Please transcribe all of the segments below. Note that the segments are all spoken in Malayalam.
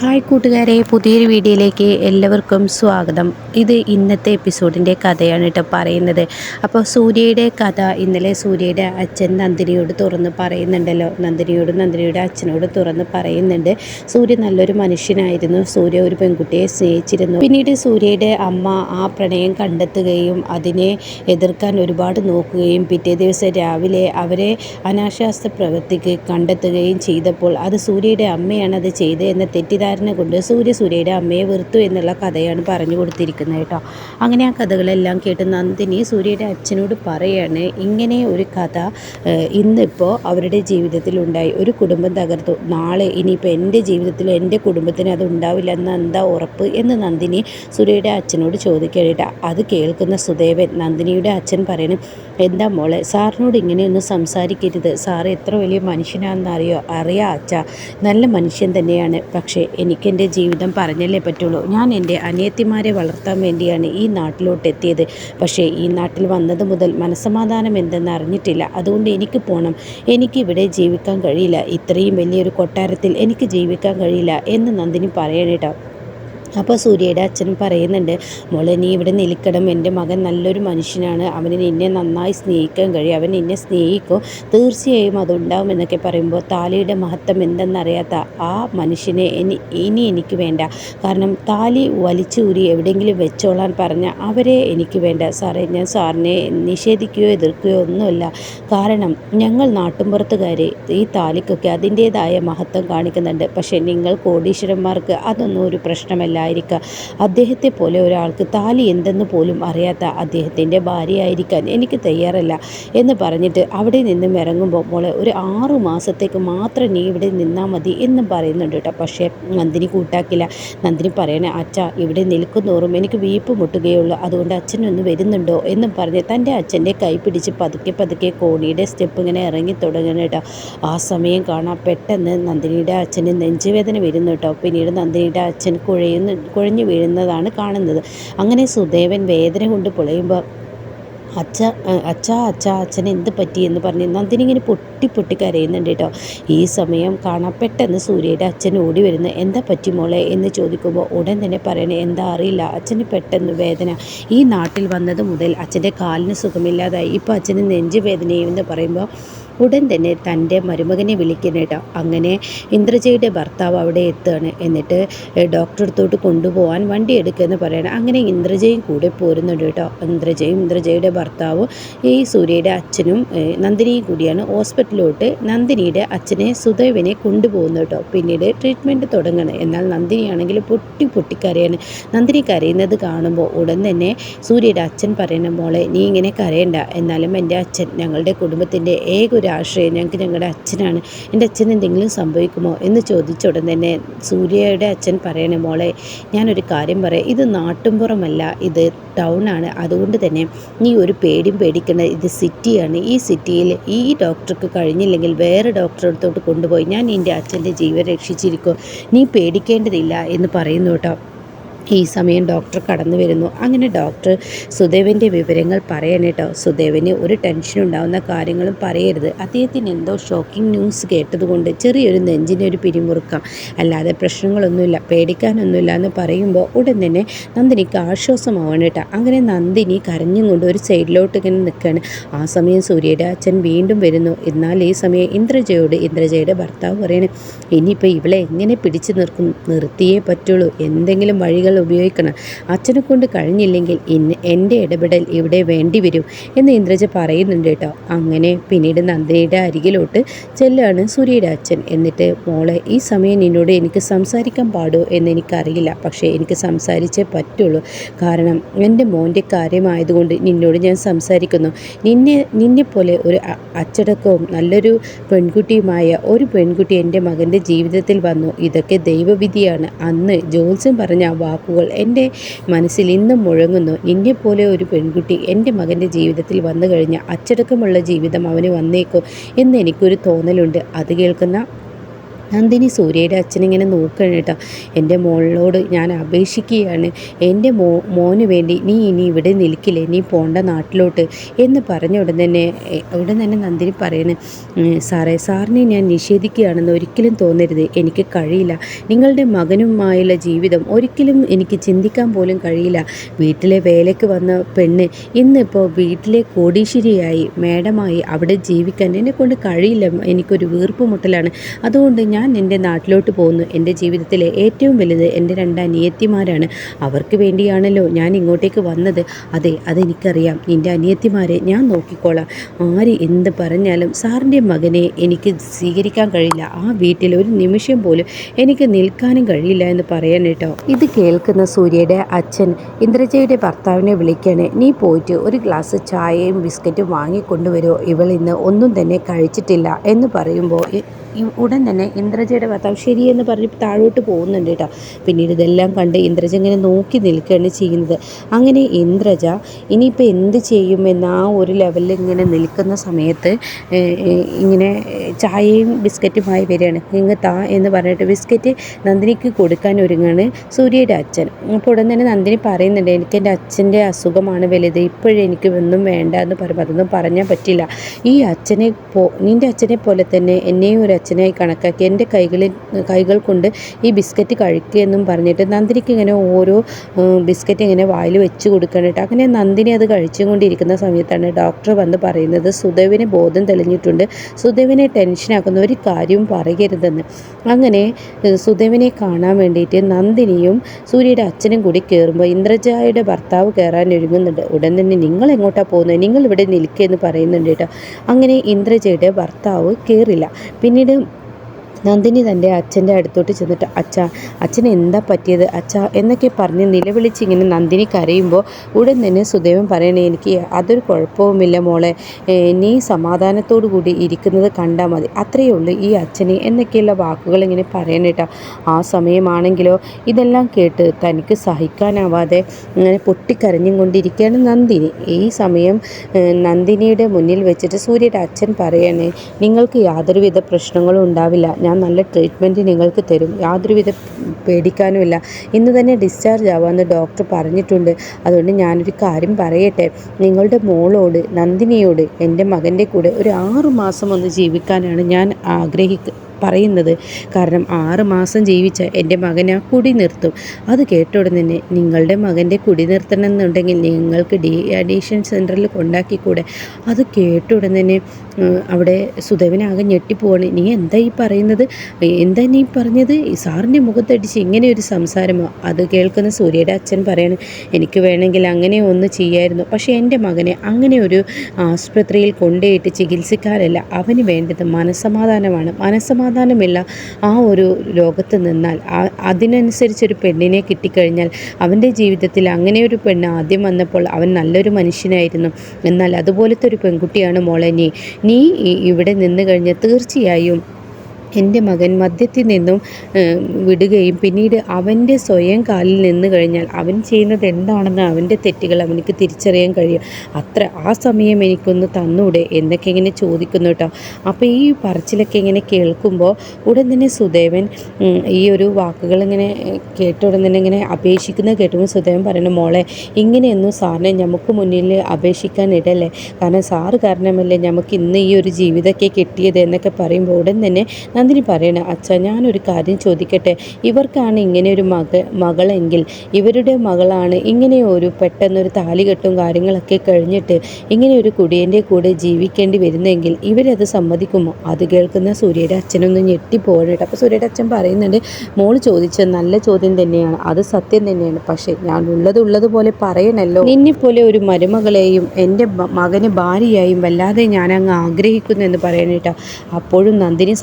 ഹായ് കൂട്ടുകാരെ പുതിയൊരു വീഡിയോയിലേക്ക് എല്ലാവർക്കും സ്വാഗതം. ഇത് ഇന്നത്തെ എപ്പിസോഡിന്റെ കഥയാണ് കേട്ടോ പറയുന്നത്. അപ്പോൾ സൂര്യയുടെ കഥ ഇന്നലെ സൂര്യയുടെ അച്ഛൻ നന്ദിനിയോട് തുറന്ന് പറയുന്നുണ്ടല്ലോ. നന്ദിനിയോട് നന്ദിനിയുടെ അച്ഛനോട് തുറന്ന് പറയുന്നുണ്ട്. സൂര്യ നല്ലൊരു മനുഷ്യനായിരുന്നു. സൂര്യ ഒരു പെൺകുട്ടിയെ സ്നേഹിച്ചിരുന്നു. പിന്നീട് സൂര്യയുടെ അമ്മ ആ പ്രണയം കണ്ടെത്തുകയും അതിനെ എതിർക്കാൻ ഒരുപാട് നോക്കുകയും പിറ്റേ ദിവസം രാവിലെ അവരെ അനാശാസ്ത്ര പ്രവൃത്തിക്ക് കണ്ടെത്തുകയും ചെയ്തപ്പോൾ അത് സൂര്യയുടെ അമ്മയാണ് അത് ചെയ്തതെന്ന് എന്ന തെറ്റിദ്ധാരണ കൊണ്ട് സൂര്യ സൂര്യയുടെ അമ്മയെ വെറുത്തു എന്നുള്ള കഥയാണ് പറഞ്ഞു കൊടുത്തിരിക്കുന്നത് കേട്ടോ. അങ്ങനെ ആ കഥകളെല്ലാം കേട്ട് നന്ദിനി സൂര്യയുടെ അച്ഛനോട് പറയാണ് ഇങ്ങനെ ഒരു കഥ ഇന്നിപ്പോൾ അവരുടെ ജീവിതത്തിലുണ്ടായി ഒരു കുടുംബം തകർത്തു. നാളെ ഇനിയിപ്പോൾ എന്റെ ജീവിതത്തിൽ എന്റെ കുടുംബത്തിന് അത് ഉണ്ടാവില്ല എന്ന് എന്താ ഉറപ്പ്? എന്ന് നന്ദിനി സൂര്യയുടെ അച്ഛനോട് ചോദിക്കട്ടോ അത് കേൾക്കുന്ന സുദേവൻ നന്ദിനിയുടെ അച്ഛൻ പറയണം എന്താ മോളെ സാറിനോട് ഇങ്ങനെയൊന്നും സംസാരിക്കരുത്. സാറ് എത്ര വലിയ മനുഷ്യനാണെന്നറിയോ? അറിയാം അച്ഛ. നല്ല മനുഷ്യൻ തന്നെയാണ്. പക്ഷേ എനിക്ക് എന്റെ ജീവിതം പറഞ്ഞല്ലേ പറ്റുള്ളൂ. ഞാൻ എന്റെ അനിയത്തിമാരെ വളർത്താൻ വേണ്ടിയാണ് ഈ നാട്ടിലോട്ട് എത്തിയത് പക്ഷേ ഈ നാട്ടിൽ വന്നത് മുതൽ മനസ്സമാധാനം എന്തെന്ന് അറിഞ്ഞിട്ടില്ല. അതുകൊണ്ട് എനിക്ക് പോകണം എനിക്ക് ഇവിടെ ജീവിക്കാൻ കഴിയില്ല. ഇത്രയും വലിയൊരു കൊട്ടാരത്തിൽ എനിക്ക് ജീവിക്കാൻ കഴിയില്ല എന്ന് നന്ദിനി പറയണേട്ടോ. അപ്പോൾ സൂര്യയുടെ അച്ഛൻ പറയുന്നുണ്ട് മോളെ നീ ഇവിടെ നിൽക്കണം. എന്റെ മകൻ നല്ലൊരു മനുഷ്യനാണ്. അവന് നിന്നെ നന്നായി സ്നേഹിക്കാൻ കഴിയും. അവൻ നിന്നെ സ്നേഹിക്കും. തീർച്ചയായും അതുണ്ടാവും എന്നൊക്കെ പറയുമ്പോൾ താലിയുടെ മഹത്വം എന്തെന്നറിയാത്ത ആ മനുഷ്യനെ ഇനി ഇനി എനിക്ക് വേണ്ട. കാരണം താലി വലിച്ചൂരി എവിടെയെങ്കിലും വെച്ചോളാൻ പറഞ്ഞ അവരെ എനിക്ക് വേണ്ട. സാറേ ഞാൻ സാറിനെ നിഷേധിക്കുകയോ എതിർക്കുകയോ ഒന്നുമില്ല. കാരണം ഞങ്ങൾ നാട്ടുമ്പുറത്തുകാർ ഈ താലിക്കൊക്കെ അതിന്റേതായ മഹത്വം കാണിക്കുന്നുണ്ട്. പക്ഷേ നിങ്ങൾ കോടീശ്വരന്മാർക്ക് അതൊന്നും ഒരു പ്രശ്നമല്ലായിരിക്കുക അദ്ദേഹത്തെ പോലെ ഒരാൾക്ക് താലി എന്തെന്ന് പോലും അറിയാത്ത അദ്ദേഹത്തിന്റെ ഭാര്യയായിരിക്കാൻ എനിക്ക് തയ്യാറല്ല എന്ന് പറഞ്ഞിട്ട് അവിടെ നിന്നും ഇറങ്ങുമ്പോൾ മോളെ ഒരു ആറു മാസത്തേക്ക് മാത്രം നീ ഇവിടെ നിന്നാൽ മതി എന്നും പറയുന്നുണ്ട് കേട്ടോ. പക്ഷേ നന്ദിനി കൂട്ടാക്കില്ല. നന്ദിനി പറയണേ അച്ഛ ഇവിടെ നിൽക്കുന്നോറും എനിക്ക് വീപ്പ് മുട്ടുകയുള്ളൂ. അതുകൊണ്ട് അച്ഛനൊന്ന് വരുന്നുണ്ടോ? എന്നും പറഞ്ഞ് തന്റെ അച്ഛന്റെ കൈ പിടിച്ച് പതുക്കെ പതുക്കെ കോണിയുടെ സ്റ്റെപ്പ് ഇങ്ങനെ ഇറങ്ങി തുടങ്ങണം കേട്ടോ. ആ സമയം കാണാൻ പെട്ടെന്ന് നന്ദിനിയുടെ അച്ഛന് നെഞ്ചുവേദന വരുന്നു കേട്ടോ. പിന്നീട് നന്ദിനിയുടെ അച്ഛൻ കുഴയുന്നു കുഴഞ്ഞു വീഴുന്നതാണ് കാണുന്നത്. അങ്ങനെ സുദേവൻ വേദന കൊണ്ട് പൊളയുമ്പോൾ അച്ഛ അച്ഛ അച്ഛ അച്ഛൻ എന്ത് പറ്റി? എന്ന് പറഞ്ഞ് നന്ദിനി ഇങ്ങനെ പൊട്ടി പൊട്ടി കരയുന്നുണ്ട് കേട്ടോ. ഈ സമയം കാണാൻ പെട്ടെന്ന് സൂര്യയുടെ അച്ഛൻ ഓടി വരുന്നു. എന്താ പറ്റി മോളെ? എന്ന് ചോദിക്കുമ്പോൾ ഉടൻ തന്നെ പറയണേ എന്താ അറിയില്ല അച്ഛന് പെട്ടെന്ന് വേദന. ഈ നാട്ടിൽ വന്നത് മുതൽ അച്ഛന്റെ കാലിന് സുഖമില്ലാതായി. ഇപ്പോൾ അച്ഛന് നെഞ്ച് വേദനയും എന്ന് പറയുമ്പോൾ ഉടൻ തന്നെ തന്റെ മരുമകനെ വിളിക്കണം കേട്ടോ. അങ്ങനെ ഇന്ദ്രജയുടെ ഭർത്താവ് അവിടെ എത്തുകയാണ്. എന്നിട്ട് ഡോക്ടർ അടുത്തോട്ട് കൊണ്ടുപോകാൻ വണ്ടി എടുക്കുമെന്ന് പറയണം. അങ്ങനെ ഇന്ദ്രജയും കൂടെ പോരുന്നുണ്ട് കേട്ടോ. ഇന്ദ്രജയും ഇന്ദ്രജയുടെ ഭർത്താവും ഈ സൂര്യയുടെ അച്ഛനും നന്ദിനിയും കൂടിയാണ് ഹോസ്പിറ്റലിലോട്ട് നന്ദിനിയുടെ അച്ഛനെ സുദേവിനെ കൊണ്ടുപോകുന്നു കേട്ടോ. പിന്നീട് ട്രീറ്റ്മെന്റ് തുടങ്ങണം എന്നാൽ നന്ദിനിയാണെങ്കിൽ പൊട്ടി പൊട്ടി കരയാണ് നന്ദിനി കരയുന്നത് കാണുമ്പോൾ ഉടൻ തന്നെ സൂര്യയുടെ അച്ഛൻ പറയുന്ന മോളെ നീ ഇങ്ങനെ കരയണ്ട. എന്നാലും എന്റെ അച്ഛൻ ഞങ്ങളുടെ കുടുംബത്തിന്റെ ഏക ഒരു ആശ്രയം ഞങ്ങൾക്ക് ഞങ്ങളുടെ അച്ഛനാണ്. എന്റെ അച്ഛൻ എന്തെങ്കിലും സംഭവിക്കുമോ എന്ന് ചോദിച്ച ഉടൻ തന്നെ സൂര്യയുടെ അച്ഛൻ പറയണേ മോളെ ഞാനൊരു കാര്യം പറയാം. ഇത് നാട്ടുംപുറമല്ല ഇത് ടൗണാണ് അതുകൊണ്ട് തന്നെ നീ ഒരു പേടിയും പേടിക്കേണ്ട. ഇത് സിറ്റിയാണ്. ഈ സിറ്റിയിൽ ഈ ഡോക്ടർക്ക് കഴിഞ്ഞില്ലെങ്കിൽ വേറെ ഡോക്ടറെ അടുത്തോട്ട് കൊണ്ടുപോയി. ഞാൻ എന്റെ അച്ഛന്റെ ജീവൻ രക്ഷിച്ചിരിക്കും. നീ പേടിക്കേണ്ടതില്ല എന്ന് പറയുന്നു കേട്ടോ. ഈ സമയം ഡോക്ടർ കടന്നു വരുന്നു. അങ്ങനെ ഡോക്ടർ സുദേവന്റെ വിവരങ്ങൾ പറയണം കേട്ടോ. സുദേവന് ഒരു ടെൻഷൻ ഉണ്ടാകുന്ന കാര്യങ്ങളും പറയരുത്. അദ്ദേഹത്തിന് എന്തോ ഷോക്കിംഗ് ന്യൂസ് കേട്ടതുകൊണ്ട് ചെറിയൊരു നെഞ്ചിന്റെ ഒരു പിരിമുറുക്കം. അല്ലാതെ പ്രശ്നങ്ങളൊന്നുമില്ല. പേടിക്കാനൊന്നുമില്ല എന്ന് പറയുമ്പോൾ ഉടൻ തന്നെ നന്ദിനിക്ക് ആശ്വാസമാവണം കേട്ടോ. അങ്ങനെ നന്ദിനി കരഞ്ഞും കൊണ്ട് ഒരു സൈഡിലോട്ട് ഇങ്ങനെ നിൽക്കുകയാണ്. ആ സമയം സൂര്യയുടെ അച്ഛൻ വീണ്ടും വരുന്നു. എന്നാൽ ഈ സമയം ഇന്ദ്രജയോട് ഇന്ദ്രജയുടെ ഭർത്താവ് പറയണേ ഇനിയിപ്പോൾ ഇവളെ എങ്ങനെ പിടിച്ചു നിർക്കും? നിർത്തിയേ പറ്റുള്ളൂ. എന്തെങ്കിലും വഴികൾ ഉപയോഗിക്കണം. അച്ഛനെ കൊണ്ട് കഴിഞ്ഞില്ലെങ്കിൽ ഇന്ന് എന്റെ ഇടപെടൽ ഇവിടെ വേണ്ടി വരും എന്ന് ഇന്ദ്രജ പറയുന്നുണ്ട് കേട്ടോ. അങ്ങനെ പിന്നീട് നന്ദിനിയുടെ അരികിലോട്ട് ചെല്ലാണ് സൂര്യയുടെ അച്ഛൻ. എന്നിട്ട് മോളെ ഈ സമയം നിന്നോട് എനിക്ക് സംസാരിക്കാൻ പാടുമോ എന്ന് എനിക്കറിയില്ല. പക്ഷേ എനിക്ക് സംസാരിച്ചേ പറ്റുള്ളൂ. കാരണം എന്റെ മോന്റെ കാര്യമായതുകൊണ്ട് നിന്നോട് ഞാൻ സംസാരിക്കുന്നു. നിന്നെ നിന്നെപ്പോലെ ഒരു അച്ചടക്കവും നല്ലൊരു പെൺകുട്ടിയുമായ ഒരു പെൺകുട്ടി എന്റെ മകന്റെ ജീവിതത്തിൽ വന്നു. ഇതൊക്കെ ദൈവവിധിയാണ്. അന്ന് ജോത്സ്യം പറഞ്ഞ ആ വാക്കുകൾ. എന്റെ മനസ്സിൽ ഇന്നും മുഴങ്ങുന്നു. നിന്നെപ്പോലെ ഒരു പെൺകുട്ടി എന്റെ മകന്റെ ജീവിതത്തിൽ വന്നു കഴിഞ്ഞാൽ അച്ചടക്കമുള്ള ജീവിതം അവന് വന്നേക്കും എന്ന് എനിക്കൊരു തോന്നലുണ്ട്. അത് കേൾക്കുന്ന നന്ദിനി സൂര്യയുടെ അച്ഛനിങ്ങനെ നോക്കുകയാണ് കേട്ടോ. എന്റെ മോളിനോട് ഞാൻ അപേക്ഷിക്കുകയാണ്. എന്റെ മോ മോന് വേണ്ടി നീ ഇനി ഇവിടെ നിൽക്കില്ലേ? നീ പോണ്ട നാട്ടിലോട്ട് എന്ന് പറഞ്ഞ ഉടൻ തന്നെ ഉടൻ തന്നെ നന്ദിനി പറയണേ സാറേ സാറിനെ ഞാൻ നിഷേധിക്കുകയാണെന്ന് ഒരിക്കലും തോന്നരുത്. എനിക്ക് കഴിയില്ല. നിങ്ങളുടെ മകനുമായുള്ള ജീവിതം ഒരിക്കലും എനിക്ക് ചിന്തിക്കാൻ പോലും കഴിയില്ല. വീട്ടിലെ വേലയ്ക്ക് വന്ന പെണ്ണ് ഇന്നിപ്പോൾ വീട്ടിലെ കോടീശ്വരിയായി. മേഡമായി അവിടെ ജീവിക്കാൻ എന്നെ കൊണ്ട് കഴിയില്ല. എനിക്കൊരു വീർപ്പുമുട്ടലാണ് അതുകൊണ്ട് ഞാൻ എന്റെ നാട്ടിലോട്ട് പോകുന്നു. എന്റെ ജീവിതത്തിലെ ഏറ്റവും വലുത് എന്റെ രണ്ട് അനിയത്തിമാരാണ്. അവർക്ക് വേണ്ടിയാണല്ലോ ഞാൻ ഇങ്ങോട്ടേക്ക് വന്നത്. അതെ അതെനിക്കറിയാം. എന്റെ അനിയത്തിമാരെ ഞാൻ നോക്കിക്കോളാം. ആര് എന്ത് പറഞ്ഞാലും സാറിന്റെ മകനെ എനിക്ക് സ്വീകരിക്കാൻ കഴിയില്ല. ആ വീട്ടിൽ ഒരു നിമിഷം പോലും എനിക്ക് നിൽക്കാനും കഴിയില്ല എന്ന് പറയാൻ കേട്ടോ. ഇത് കേൾക്കുന്ന സൂര്യയുടെ അച്ഛൻ ഇന്ദ്രജയുടെ ഭർത്താവിനെ വിളിക്കാണ് നീ പോയിട്ട് ഒരു ഗ്ലാസ് ചായയും ബിസ്ക്കറ്റും വാങ്ങിക്കൊണ്ടുവരുമോ ഇവൾ ഇന്ന് ഒന്നും തന്നെ കഴിച്ചിട്ടില്ല എന്ന് പറയുമ്പോൾ ഉടൻ തന്നെ ഇന്ദ്രജയുടെ ഭർത്താവ് ശരിയെന്ന് പറഞ്ഞ് താഴോട്ട് പോകുന്നുണ്ട് കേട്ടോ. പിന്നീട് ഇതെല്ലാം കണ്ട് ഇന്ദ്രജ ഇങ്ങനെ നോക്കി നിൽക്കുകയാണ് ചെയ്യുന്നത്. അങ്ങനെ ഇന്ദ്രജ ഇനിയിപ്പോൾ എന്ത് ചെയ്യുമെന്ന് ആ ഒരു ലെവലിൽ ഇങ്ങനെ നിൽക്കുന്ന സമയത്ത് ഇങ്ങനെ ചായയും ബിസ്ക്കറ്റുമായി വരികയാണ്. ഇങ്ങ് താ എന്ന് പറഞ്ഞിട്ട് ബിസ്ക്കറ്റ് നന്ദിനിക്ക് കൊടുക്കാൻ ഒരുങ്ങാണ് സൂര്യയുടെ അച്ഛൻ. അപ്പോൾ ഉടൻ തന്നെ നന്ദിനി പറയുന്നുണ്ട് എനിക്ക് എന്റെ അച്ഛന്റെ അസുഖമാണ് വലുത്. ഇപ്പോഴെനിക്ക് ഒന്നും വേണ്ട എന്ന് പറയുമ്പോൾ അതൊന്നും പറഞ്ഞാൽ പറ്റില്ല. ഈ അച്ഛനെ പോ നിന്റെ അച്ഛനെ പോലെ തന്നെ എന്നെയും ഒരു അച്ഛനായി കണക്കാക്കി എന്റെ കൈകളിൽ കൈകൾ കൊണ്ട് ഈ ബിസ്ക്കറ്റ് കഴിക്കുക എന്നും പറഞ്ഞിട്ട് നന്ദിനിക്ക് ഇങ്ങനെ ഓരോ ബിസ്ക്കറ്റ് ഇങ്ങനെ വായിൽ വെച്ച് കൊടുക്കണം കേട്ടോ. അങ്ങനെ നന്ദിനി അത് കഴിച്ചുകൊണ്ടിരിക്കുന്ന സമയത്താണ് ഡോക്ടർ വന്ന് പറയുന്നത് സുദേവിന് ബോധം തെളിഞ്ഞിട്ടുണ്ട്. സുദേവിനെ ടെൻഷനാക്കുന്ന ഒരു കാര്യവും പറയരുതെന്ന്. അങ്ങനെ സുദേവിനെ കാണാൻ വേണ്ടിയിട്ട് നന്ദിനിയും സൂര്യയുടെ അച്ഛനും കൂടി കയറുമ്പോൾ ഇന്ദ്രജായുടെ ഭർത്താവ് കയറാൻ ഒരുങ്ങുന്നുണ്ട്. ഉടൻ തന്നെ നിങ്ങൾ എങ്ങോട്ടാണ് പോകുന്നത്? നിങ്ങൾ ഇവിടെ നിൽക്കുക എന്ന് പറയുന്നുണ്ട് കേട്ടോ. അങ്ങനെ ഇന്ദ്രജയുടെ ഭർത്താവ് കയറില്ല പിന്നീട് வந்து നന്ദിനി തന്റെ അച്ഛന്റെ അടുത്തോട്ട് ചെന്നിട്ട് അച്ഛ അച്ഛന് എന്താ പറ്റിയത്? അച്ഛ എന്നൊക്കെ പറഞ്ഞ് നിലവിളിച്ച് ഇങ്ങനെ നന്ദിനി കരയുമ്പോൾ ഉടൻ തന്നെ സുദേവൻ പറയണേ എനിക്ക് അതൊരു കുഴപ്പവുമില്ല മോളെ. നീ സമാധാനത്തോടു കൂടി ഇരിക്കുന്നത് കണ്ടാൽ മതി. അത്രയേ ഉള്ളൂ ഈ അച്ഛനെ എന്നൊക്കെയുള്ള വാക്കുകൾ ഇങ്ങനെ പറയണേട്ടാ ആ സമയമാണെങ്കിലോ ഇതെല്ലാം കേട്ട് തനിക്ക് സഹിക്കാനാവാതെ ഇങ്ങനെ പൊട്ടിക്കരഞ്ഞും കൊണ്ടിരിക്കുകയാണ് നന്ദിനി. ഈ സമയം നന്ദിനിയുടെ മുന്നിൽ വെച്ചിട്ട് സൂര്യയുടെ അച്ഛൻ പറയണേ നിങ്ങൾക്ക് യാതൊരുവിധ പ്രശ്നങ്ങളും ഉണ്ടാവില്ല. ഞാൻ നല്ല ട്രീറ്റ്മെന്റ് നിങ്ങൾക്ക് തരും. യാതൊരുവിധ പേടിക്കാനുമില്ല. ഇന്ന് തന്നെ ഡിസ്ചാർജ് ആവാമെന്ന് ഡോക്ടർ പറഞ്ഞിട്ടുണ്ട്. അതുകൊണ്ട് ഞാനൊരു കാര്യം പറയട്ടെ. നിങ്ങളുടെ മോളോട് നന്ദിനിയോട് എന്റെ മകന്റെ കൂടെ ഒരു ആറു മാസം ഒന്ന് ജീവിക്കാനാണ് ഞാൻ ആഗ്രഹിക്കുക പറയുന്നത്. കാരണം ആറ് മാസം ജീവിച്ച എന്റെ മകനെ കുടി നിർത്തും. അത് കേട്ട ഉടനെ തന്നെ നിങ്ങളുടെ മകന്റെ കുടി നിർത്തണം എന്നുണ്ടെങ്കിൽ നിങ്ങൾക്ക് ഡി അഡീഷൻ സെന്ററിൽ കൊണ്ടാക്കിക്കൂടെ? അത് കേട്ട ഉടനെ തന്നെ അവിടെ സുധവനാകെ ഞെട്ടിപ്പോവാണ്. നീ എന്താ ഈ പറയുന്നത്? എന്താ നീ പറഞ്ഞത്? സാറിന്റെ മുഖത്തടിച്ച് ഇങ്ങനെ ഒരു സംസാരമോ? അത് കേൾക്കുന്ന സൂര്യയുടെ അച്ഛൻ പറയാണ് എനിക്ക് വേണമെങ്കിൽ അങ്ങനെ ഒന്ന് ചെയ്യായിരുന്നു. പക്ഷേ എന്റെ മകനെ അങ്ങനെ ഒരു ആസ്പത്രിയിൽ കൊണ്ടുപോയിട്ട് ചികിത്സിക്കാനല്ല അവന് വേണ്ടത് മനസ്സമാധാനമാണ്. മനസ്സമാധാനമില്ല ആ ഒരു ലോകത്ത് നിന്നാൽ അതിനനുസരിച്ചൊരു പെണ്ണിനെ കിട്ടിക്കഴിഞ്ഞാൽ അവന്റെ ജീവിതത്തിൽ അങ്ങനെ ഒരു പെണ്ണ് ആദ്യം വന്നപ്പോൾ അവൻ നല്ലൊരു മനുഷ്യനായിരുന്നു. എന്നാൽ അതുപോലത്തെ ഒരു പെൺകുട്ടിയാണ് മോളെ നീ. നീ ഇവിടെ നിന്ന് കഴിഞ്ഞാൽ തീർച്ചയായും എന്റെ മകൻ മദ്യത്തിൽ നിന്നും വിടുകയും പിന്നീട് അവന്റെ സ്വയം കാലിൽ നിന്ന് കഴിഞ്ഞാൽ അവൻ ചെയ്യുന്നത് എന്താണെന്ന് അവന്റെ തെറ്റുകൾ അവനക്ക് തിരിച്ചറിയാൻ കഴിയും. അത്ര ആ സമയം എനിക്കൊന്ന് തന്നൂടെ എന്നൊക്കെ ഇങ്ങനെ ചോദിക്കുന്നു കേട്ടോ. അപ്പോൾ ഈ പറച്ചിലൊക്കെ ഇങ്ങനെ കേൾക്കുമ്പോൾ ഉടൻ തന്നെ സുദേവൻ ഈ ഒരു ഏഹ്, കേട്ട ഉടൻ തന്നെ ഇങ്ങനെ അപേക്ഷിക്കുന്നത് കേട്ടുമ്പോൾ സുദേവൻ പറയുന്നു മോളെ ഇങ്ങനെയൊന്നും സാറിനെ നമുക്ക് മുന്നിൽ അപേക്ഷിക്കാൻ ഇടല്ലേ കാരണം സാറ് കാരണമല്ലേ നമുക്ക് ഇന്ന് ഈ ഒരു ജീവിതമൊക്കെ കിട്ടിയത്? എന്നൊക്കെ പറയുമ്പോൾ ഉടൻ തന്നെ നന്ദിനി പറയണ അച്ഛ ഞാനൊരു കാര്യം ചോദിക്കട്ടെ? ഇവർക്കാണ് ഇങ്ങനെ ഒരു മക മകളെങ്കിൽ ഇവരുടെ മകളാണ് ഇങ്ങനെ ഒരു പെട്ടെന്നൊരു താലികെട്ടും കാര്യങ്ങളൊക്കെ കഴിഞ്ഞിട്ട് ഇങ്ങനെ ഒരു കുടിയന്റെ കൂടെ ജീവിക്കേണ്ടി വരുന്നെങ്കിൽ ഇവരത് സമ്മതിക്കുമോ? അത് കേൾക്കുന്ന സൂര്യയുടെ അച്ഛനൊന്ന് ഞെട്ടിപ്പോകണം കേട്ടോ അപ്പോൾ സൂര്യയുടെ അച്ഛൻ പറയുന്നുണ്ട് മോൾ ചോദിച്ച നല്ല ചോദ്യം തന്നെയാണ് അത് സത്യം തന്നെയാണ്. പക്ഷേ ഞാൻ ഉള്ളത് ഉള്ളതുപോലെ പറയണല്ലോ. നിന്നെപ്പോലെ ഒരു മരുമകളെയും എന്റെ മകന് ഭാര്യയായും വല്ലാതെ ഞാൻ അങ്ങ് ആഗ്രഹിക്കുന്നു എന്ന് പറയണേട്ടാ. അപ്പോഴും നന്ദിനി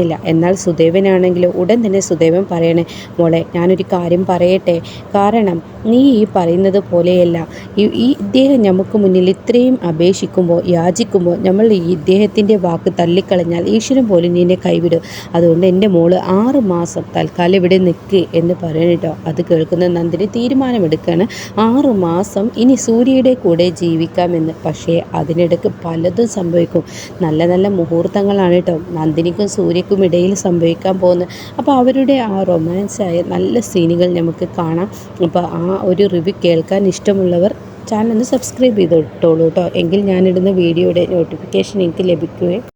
സമ്മതിക്കുന്നില്ല എന്നാൽ സുദേവനാണെങ്കിലും ഉടൻ തന്നെ സുദേവൻ പറയണേ മോളെ ഞാനൊരു കാര്യം പറയട്ടെ. കാരണം നീ ഈ പറയുന്നത് പോലെയല്ല. ഈ- ഇദ്ദേഹം നമുക്ക് മുന്നിൽ ഇത്രയും അപേക്ഷിക്കുമ്പോൾ യാചിക്കുമ്പോൾ നമ്മൾ ഈ ഇദ്ദേഹത്തിന്റെ വാക്ക് തള്ളിക്കളഞ്ഞാൽ ഈശ്വരൻ പോലും നിന്നെ കൈവിടും. അതുകൊണ്ട് എന്റെ മോൾ ആറ് മാസം തൽക്കാലം ഇവിടെ നിൽക്ക് എന്ന് പറയണട്ടോ അത് കേൾക്കുന്ന നന്ദിനി തീരുമാനമെടുക്കുകയാണ് ആറ് മാസം ഇനി സൂര്യയുടെ കൂടെ ജീവിക്കാമെന്ന് പക്ഷേ അതിനിടയ്ക്ക് പലതും സംഭവിക്കും. നല്ല നല്ല മുഹൂർത്തങ്ങളാണ് കേട്ടോ. നന്ദിനിക്കും സൂര്യക്കും ഇടയിൽ സംഭവിക്കാൻ പോകുന്നത് അപ്പോൾ അവരുടെ ആ റൊമാൻസായ നല്ല സീനുകൾ നമുക്ക് കാണാം. അപ്പോൾ ആ ഒരു റിവ്യൂ കേൾക്കാൻ ഇഷ്ടമുള്ളവർ ചാനൽ ഒന്ന് സബ്സ്ക്രൈബ് ചെയ്തിട്ടോളൂ കേട്ടോ. എങ്കിൽ ഞാനിടുന്ന വീഡിയോയുടെ നോട്ടിഫിക്കേഷൻ എനിക്ക് ലഭിക്കുകയും